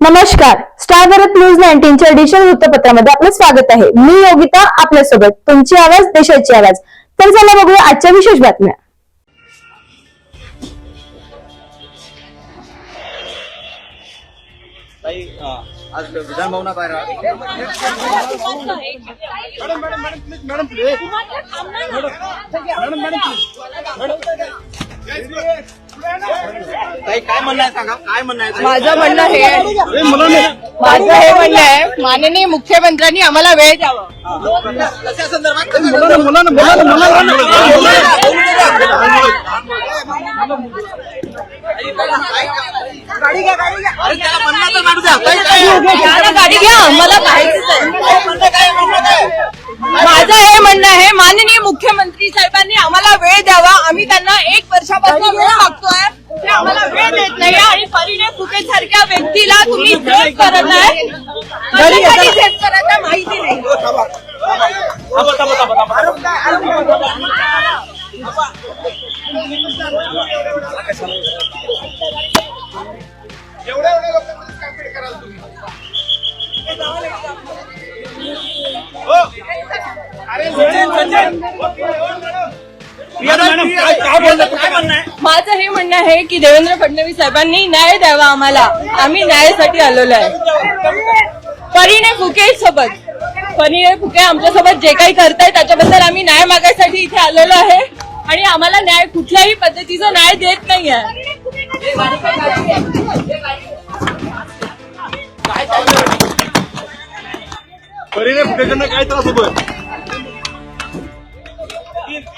नमस्कार star Bharat news नाईन्टीनच्या digital वृत्तपत्रामध्ये आपलं स्वागत आहे मी योगिता आपल्यासोबत तुमची आवाज देशाची आवाज तर चला बघूया आजच्या विशेष बातम्या आज विधान भवनाबाहेर ताई काय म्हणणं आहे सांगा? काय म्हणणं आहे ताई? माझं म्हणणं हे माझं हे म्हणणं आहे माननीय मुख्यमंत्र्यांनी आम्हाला वेळ द्यावा. कशा संदर्भात गाडी घ्या गाडी घ्या अरे त्याला म्हणणं तर काढू द्या. ताई, काय घ्या ना गाडी घ्या. मला काय म्हणणं काय म्हणणं काय माझं हे म्हणणं आहे माननीय मुख्यमंत्री साहेबांनी आम्हाला वेळ द्यावा. आम्ही त्यांना एक वर्षापासून वेळ मागतोय. ते आम्हाला वेळ देत नाही. आणि परिणय फुके सारख्या व्यक्तीला तुम्ही सेफ करत कशासाठी आहे माहिती नाही. एवढ्या एवढ्या कॅम्पेन कराल तुम्ही? माझं हे म्हणणं आहे की देवेंद्र फडणवीस साहेबांनी न्याय द्यावा आम्हाला. आम्ही न्यायासाठी आलेलो आहे. परिणय फुके सोबत. परिणय फुके आमच्यासोबत जे काही करतायत त्याच्याबद्दल आम्ही न्याय मागायसाठी इथे आलेलो आहे. आणि आम्हाला न्याय कुठल्याही पद्धतीचा न्याय देत नाहीये. परिणाम फुटेकडनं काय त्रास होतोय?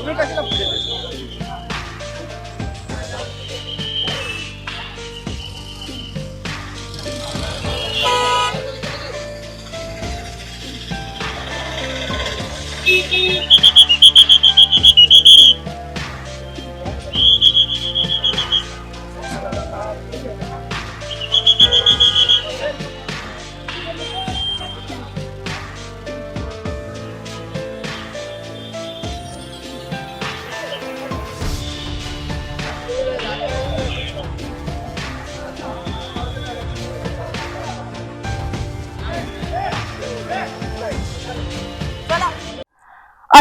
오늘까지가 문제됐어.